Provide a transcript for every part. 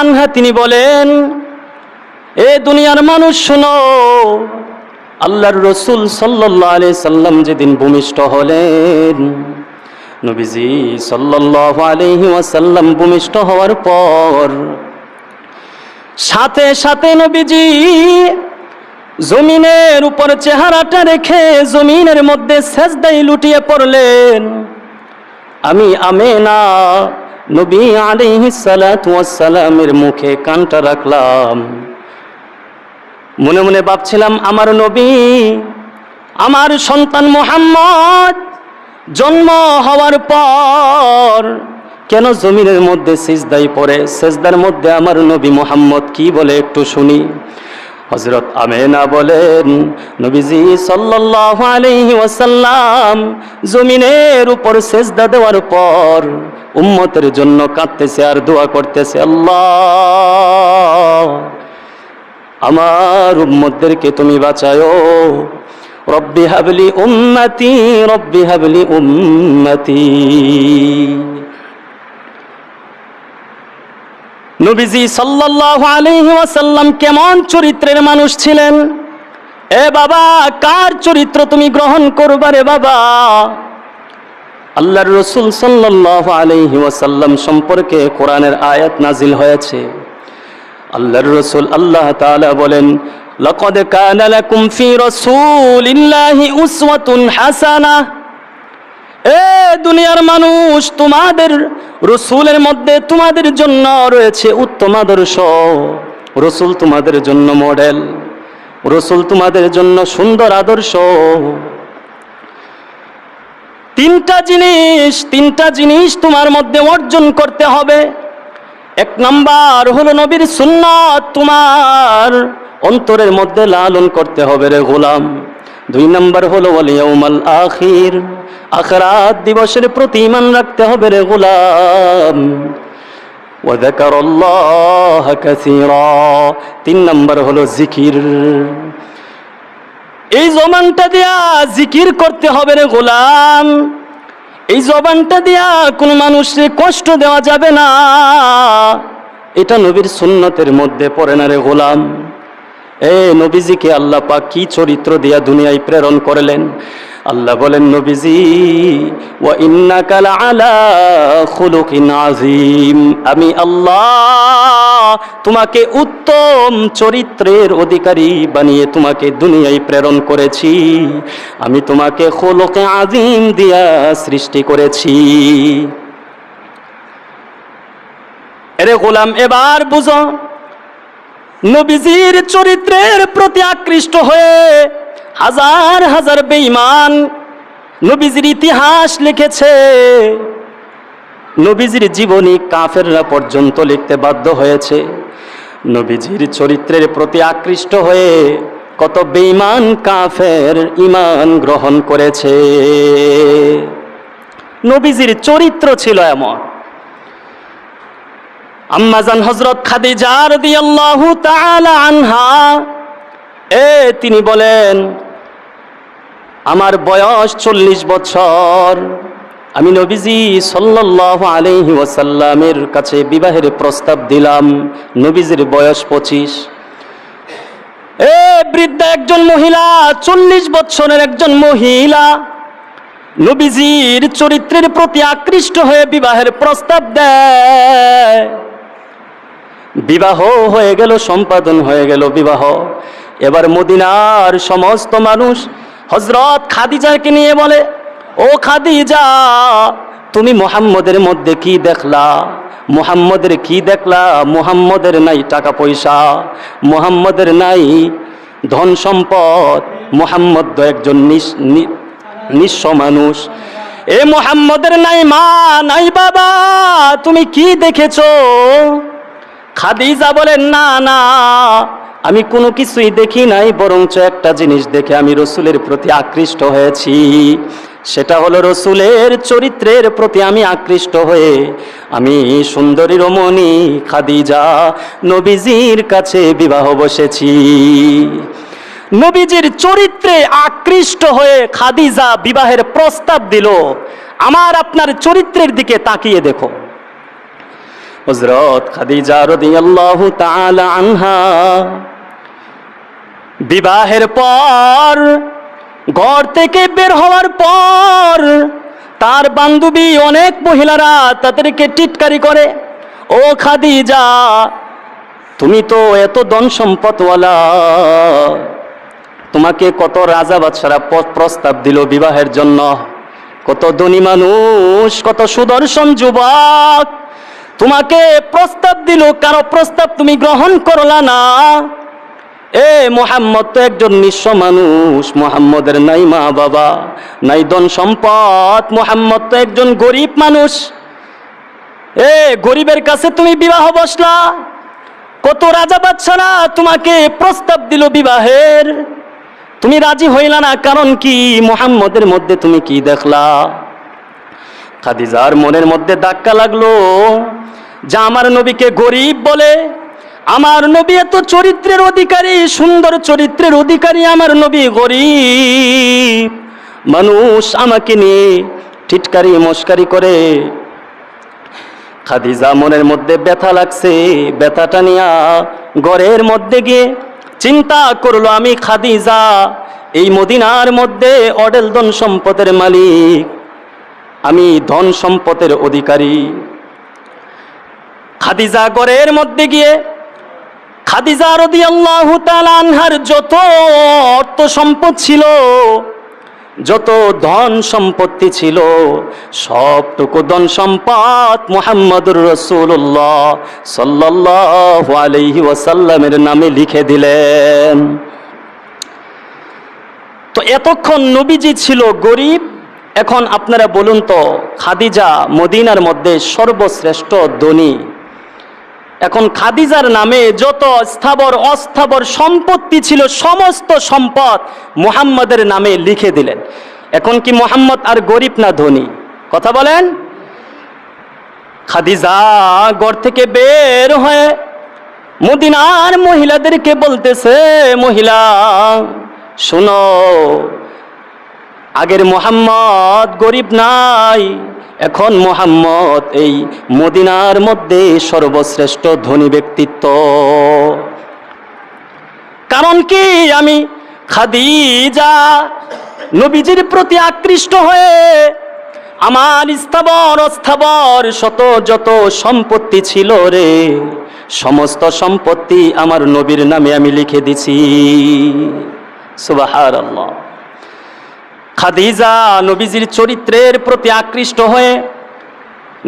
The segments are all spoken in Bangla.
আনহা, তিনি বলেন, এ দুনিয়ার মানুষ, শোনো, আল্লাহর রসুল সাল্লাল্লাহু আলাইহি সাল্লাম যেদিন ভূমিষ্ঠ হলেন, নবীজি সাল্লাল্লাহু আলাইহি ভূমিষ্ঠ হওয়ার পর, সাথে সাথে নবীজি জমিনের উপর চেহারাটা রেখে জমিনের মধ্যে সেজদাই লুটিয়ে পড়লেন, আমি আমেনা নবী সালামের মুখে কানটা রাখলাম। মনে মনে ভাবছিলাম, আমার নবী, আমার সন্তান মোহাম্মদ জন্ম হওয়ার পর কেন জমিনের মধ্যে সিজদাই পড়ে? সেজদার মধ্যে আমার নবী মোহাম্মদ কি বলে একটু শুনি। হজরত আমেনা বলেন, নবীজি সাল্লাল্লাহু আলাইহি ওয়াসাল্লাম জমিনের উপর সেজদা দেওয়ার পর উম্মতের জন্য কাঁদতেছে আর দোয়া করতেছে, আল্লাহ, আমার উম্মতদেরকে তুমি বাঁচায়ো রব্বি হাবলি উম্মতি, রব্বি হাবলি উম্মতি। নবীজি সাল্লাল্লাহু আলাইহি ওয়াসাল্লাম কেমন চরিত্রের মানুষ ছিলেন? এ বাবা, কার চরিত্র তুমি গ্রহণ করবা রে বাবা? আল্লাহর রসুল সাল্লাল্লাহু আলাইহি ওয়াসাল্লাম সম্পর্কে কোরআনের আয়াত নাজিল হয়েছে। আল্লাহর রসুল আল্লাহ তাআলা বলেন, লাকাদ কানা লাকুম ফি রাসূলিল্লাহি উসওয়াতুন হাসানাহ। এ দুনিয়ার মানুষ, তোমাদের রসুলের মধ্যে তোমাদের জন্য রয়েছে উত্তম আদর্শ। রসুল তোমাদের জন্য মডেল রসুল তোমাদের জন্য সুন্দর আদর্শ। তিনটা জিনিস তিনটা জিনিস তোমার মধ্যে অর্জন করতে হবে। এক নাম্বার হলো নবীর সুন্নাত তোমার অন্তরের মধ্যে লালন করতে হবে রে গোলাম। দুই নাম্বার হলো ওয়ালিয়াউমাল আখির আখরাত দিবসের প্রতি ইমান রাখতে হবে রে গোলাম وذكر الله كثيرا তিন নাম্বার হলো জিকির এই জবানটা দিয়া জিকির করতে হবে রে গোলাম এই জবানটা দিয়া কোনো মানুষকে কষ্ট দেওয়া যাবে না এটা নবীর সুন্নতের মধ্যে পড়ে না রে গোলাম এ নবীজিকে আল্লাহ পাক কি চরিত্র দিয়া দুনিয়ায় প্রেরণ করলেন? আল্লাহ বলেন, নবীজি, ওয়া ইন্নাকা লাআলা খুলুকিন আযীম। আমি আল্লাহ তোমাকে উত্তম চরিত্রের অধিকারী বানিয়ে তোমাকে দুনিয়ায় প্রেরণ করেছি। আমি তোমাকে খুলুকে আযীম দিয়া সৃষ্টি করেছি। এরে গোলাম, এবার বুঝো নবীজির চরিত্রের প্রতি আকৃষ্ট হয়ে হাজার হাজার বেঈমান নবীজির ইতিহাস লিখেছে। নবীজির জীবনী কাফেররা পর্যন্ত লিখতে বাধ্য হয়েছে। নবীজির চরিত্রের প্রতি আকৃষ্ট হয়ে কত বেঈমান কাফের ইমান গ্রহণ করেছে। নবীজির চরিত্র ছিল এমন। আম্মাজান হজরত খাদিজা রাদিয়াল্লাহু আনহা। এ, তিনি বলেন, আমার বয়স চল্লিশ বছর। আমি নবীজি সাল্লাল্লাহু আলাইহি ওয়াসাল্লামের কাছে বিবাহের প্রস্তাব দিলাম। নবীজির বয়স পঁচিশ। এ, বৃদ্ধা একজন মহিলা, চল্লিশ বছরের একজন মহিলা। নবীজির চরিত্রের প্রতি আকৃষ্ট হয়ে বিবাহের প্রস্তাব দেয়। বিবাহ হয়ে গেল, সম্পাদন হয়ে গেল বিবাহ। এবার মদিনার সমস্ত মানুষ হজরত খাদিজাকে নিয়ে বলে, ও খাদিজা, তুমি মোহাম্মদের মধ্যে কি দেখলা? মোহাম্মদের কি দেখলা? মোহাম্মদের নাই টাকা পয়সা, মোহাম্মদের নাই ধন সম্পদ, মোহাম্মদ তো একজন নিঃস্ব মানুষ। এ মোহাম্মদের নাই মা, নাই বাবা, তুমি কি দেখেছ? খাদিজা বলেন, না না, আমি কোনো কিছুই দেখি নাই, বরঞ্চ একটা জিনিস দেখে আমি রসুলের প্রতি আকৃষ্ট হয়েছি। সেটা হলো রসুলের চরিত্রের প্রতি আমি আকৃষ্ট হয়ে, আমি সুন্দরী রমণী খাদিজা নবীজির কাছে বিবাহ বসেছি। নবীজির চরিত্রে আকৃষ্ট হয়ে খাদিজা বিবাহের প্রস্তাব দিল। আমার আপনার চরিত্রের দিকে তাকিয়ে দেখো। হজরত খাদিজা রাদিয়াল্লাহু তাআলা আনহা। বিবাহের পর, ঘর থেকে বের হওয়ার পর, তার বান্ধবী অনেক মহিলারা তাদেরকে টিটকারি করে, ও খাদিজা, তুমি তো এত ধন সম্পদওয়ালা। তোমাকে কত রাজা বাদশারা প্রস্তাব দিল বিবাহের জন্য। কত ধনী মানুষ, কত সুদর্শন যুবক। তোমাকে প্রস্তাব দিল, কারও প্রস্তাব তুমি গ্রহণ করলা না। এ মোহাম্মদ তো একজন নিঃস্ব মানুষ, মোহাম্মদের নাই মা বাবা, নাই ধন সম্পদ, মোহাম্মদ তো একজন গরিব মানুষ। এ গরিবের কাছে তুমি বিবাহ বসলা, কত রাজা বাচ্চারা তোমাকে প্রস্তাব দিল বিবাহের। তুমি রাজি হইলা না, কারণ কি? মোহাম্মদের মধ্যে তুমি কি দেখলা? খাদিজার মনের মধ্যে ধাক্কা লাগল যা আমার নবীকে গরিব বলে। আমার নবী এত চরিত্রের অধিকারী, সুন্দর চরিত্রের অধিকারী আমার নবী গরিব। মানুষ আমাকে নিয়ে টিটকারি, মস্কারি করে। খাদিজা মনের মধ্যে ব্যথা লাগছে, ব্যথাটা নিয়া ঘরের মধ্যে গিয়ে চিন্তা করল, আমি খাদিজা, এই মদিনার মধ্যে অডেল ধন সম্পদের মালিক। আমি ধন সম্পদের অধিকারী। খাদিজা ঘরের মধ্যে গিয়ে খাদিজা রদি আল্লাহ আনহার যত অর্থ সম্পদ ছিল, যত ধন সম্পত্তি ছিল, সবটুকু ধন সম্পদ মোহাম্মদুর রসুল্লাহ সাল্লাহ আলহি ওয়াসাল্লামের নামে লিখে দিলেন। তো এতক্ষণ নবীজি ছিল গরিব এখন আপনারা বলুন তো, খাদিজা মদিনার মধ্যে সর্বশ্রেষ্ঠ ধনী। এখন খাদিজার নামে যত স্থাবর, অস্থাবর সম্পত্তি ছিল, সমস্ত সম্পদ মুহাম্মাদের নামে লিখে দিলেন। এখন কি মোহাম্মদ আর গরিব না ধনী? কথা বলেন। খাদিজা ঘর থেকে বের হয়ে মদিনার মহিলাদেরকে বলতেছে, মহিলা, শোনো আগের মোহাম্মদ গরিব নাই, এখন মোহাম্মদ এই মদিনার মধ্যে সর্বশ্রেষ্ঠ ধনী ব্যক্তিত্ব। কারণ কি আমি খাদিজা, নবীজির প্রতি আকৃষ্ট হয়ে আমার স্থাবর অস্থাবর শত যত সম্পত্তি ছিল রে, সমস্ত সম্পত্তি আমার নবীর নামে আমি লিখে দিছি। সুবাহার আল্লাহ খাদিজা নবীজির চরিত্রের প্রতি আকৃষ্ট হয়ে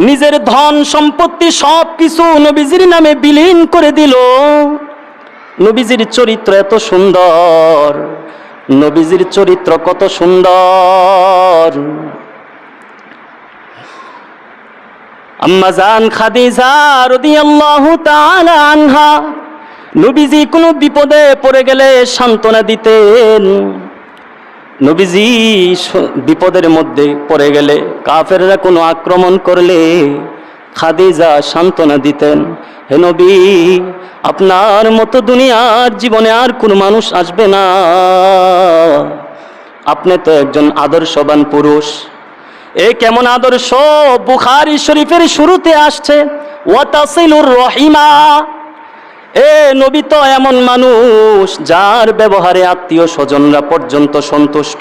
নিজের ধন সম্পত্তি সব কিছু নবীজির নামে বিলীন করে দিল। নবীজির চরিত্র এত সুন্দর, নবীজির চরিত্র কত সুন্দর। আম্মাজান খাদিজা আনহা, নবীজি কোনো বিপদে পড়ে গেলে সান্ত্বনা দিতেন। নবীজি বিপদের মধ্যে পড়ে গেলে কাফেররা কোনো আক্রমণ করলে খাদিজা সান্ত্বনা দিতেন, হে নবী, আপনার মতো দুনিয়ার জীবনে আর কোনো মানুষ আসবে না। আপনি তো একজন আদর্শবান পুরুষ। এ কেমন আদর্শ? বুখারি শরীফের শুরুতে আসছে ওয়াতাসিলুর রহিমা। এ নবী তো এমন মানুষ, যার ব্যবহারে আত্মীয় স্বজনরা পর্যন্ত সন্তুষ্ট,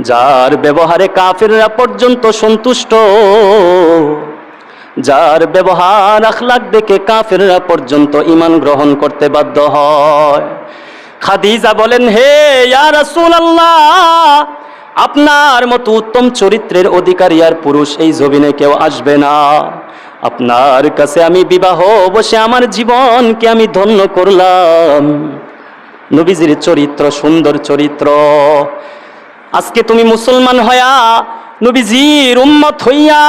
যার ব্যবহারে কাফেররা পর্যন্ত সন্তুষ্ট, যার ব্যবহার আখলাক দেখে কাফেররা পর্যন্ত ইমান গ্রহণ করতে বাধ্য হয়। খাদিজা বলেন, হে রাসূলুল্লাহ, আপনার মতো উত্তম চরিত্রের অধিকারী আর পুরুষ এই জমিনে কেউ আসবে না। আপনার কাছে আমি বিবাহ বসে আমার জীবনকে আমি ধন্য করলাম। নবীজির চরিত্র, সুন্দর চরিত্র। আজকে তুমি মুসলমান হয়া নবীজির উম্মত হইয়া,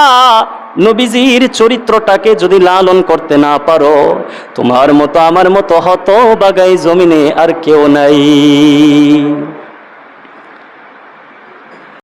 নবীজির চরিত্রটাকে যদি লালন করতে না পারো, তোমার মতো, আমার মতো হত বাগাই জমিনে আর কেউ নাই।